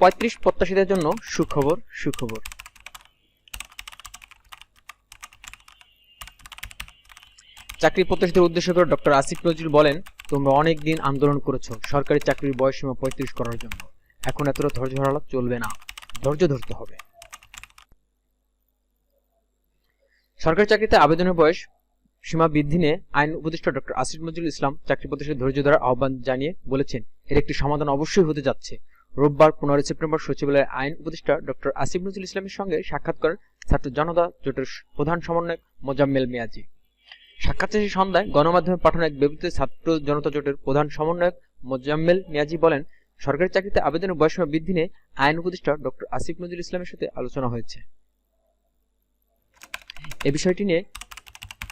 পঁয়ত্রিশ প্রত্যাশীদের জন্য সুখবর সুখবর। চাকরি প্রত্যাশীদের উদ্দেশ্য করে ডক্টর আসিফ নজরুল বলেন, তোমরা অনেক দিন আন্দোলন করেছ, সরকারি চাকরির বয়সীমা পঁয়ত্রিশ করার জন্য। এখন এতটা ধৈর্য হারালে চলবে না। ধৈর্য ধরতে হবে। সরকারি চাকরিতে আবেদনের বয়স সীমা বৃদ্ধি নিয়ে আইন উপদেষ্টা ডক্টর আসিফ নজরুল ইসলাম চাকরি প্রত্যাশীদের ধৈর্য ধরার আহ্বান জানিয়ে বলেছেন, এর একটি সমাধান অবশ্যই হতে যাচ্ছে। রোববার পনেরোই সেপ্টেম্বর সচিবালয়ের আইন উপদেষ্টা ডক্টর আসিফ নজরুল ইসলামের সঙ্গে সাক্ষাৎ করেন ছাত্র জনতা জোটের প্রধান সমন্বয়ক মোজাম্মেল মিয়াজি। সাক্ষাৎ শেষে সন্ধ্যায় গণমাধ্যমে পাঠানো এক বিবৃতিতে ছাত্র জনতা জোটের প্রধান সমন্বয়ক মোজাম্মেল মিয়াজি বলেন, সরকারি চাকরিতে আবেদনের বয়সীমা বৃদ্ধি নিয়ে আইন উপদেষ্টা ডক্টর আসিফ নজরুল ইসলামের সাথে আলোচনা হয়েছে। এ বিষয়টি নিয়ে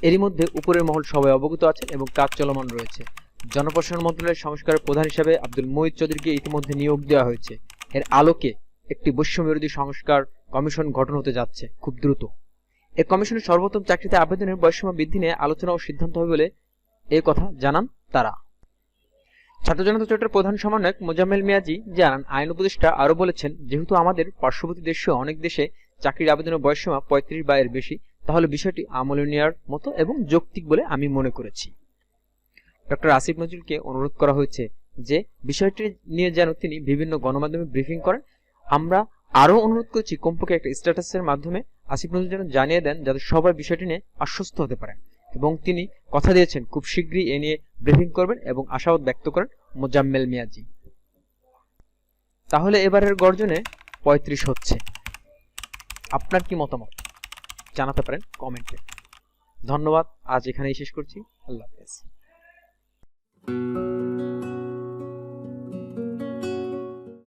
এরই মধ্যে উপরের মহল সবাই অবগত আছেন এবং কাজ চলমান রয়েছে। জনপ্রশাসন মন্ত্রণালয়ের সংস্কারের প্রধান হিসেবে আব্দুল মহিদ চৌধুরীকে ইতিমধ্যে নিয়োগ দেওয়া হয়েছে। এর আলোকে একটি বৈষম্যবিরোধী সংস্কার কমিশন গঠন হতে যাচ্ছে খুব দ্রুত। এ কমিশনের সর্বোত্তম চাকরিতে আবেদনের বয়সীমা বৃদ্ধি নিয়ে আলোচনা ও সিদ্ধান্ত হবে বলে এ কথা জানান তারা। ছাত্র জনতা জোটের প্রধান সমন্বয়ক মোজাম্মেল মিয়াজি জানান, আইন উপদেষ্টা আরও বলেছেন, যেহেতু আমাদের পার্শ্ববর্তী দেশীয় অনেক দেশে চাকরির আবেদনের বয়সীমা পঁয়ত্রিশ বা এর বেশি, তাহলে বিষয়টি আমলে নেওয়ার মতো এবং যৌক্তিক বলে আমি মনে করেছি। ডক্টর আসিফ নজরুলকে অনুরোধ করা হয়েছে যে বিষয়টি নিয়ে যেন তিনি বিভিন্ন গণমাধ্যমে ব্রিফিং করেন। আমরা আরও অনুরোধ করছি, কমপক্ষে একটা স্ট্যাটাসের মাধ্যমে আসিফ নজরুল যেন জানিয়ে দেন যাতে সবাই বিষয়টি নিয়ে আশ্বস্ত হতে পারেন। এবং তিনি কথা দিয়েছেন, খুব শীঘ্রই এ নিয়ে ব্রিফিং করবেন এবং আশাবাদ ব্যক্ত করেন মোজাম্মেল মিয়াজি। তাহলে এবারের গর্জনে পঁয়ত্রিশ হচ্ছে। আপনার কি মতামত? জানাতে পারেন কমেন্টে। ধন্যবাদ, আজ এখানেই শেষ করছি। আল্লাহ হাফেজ।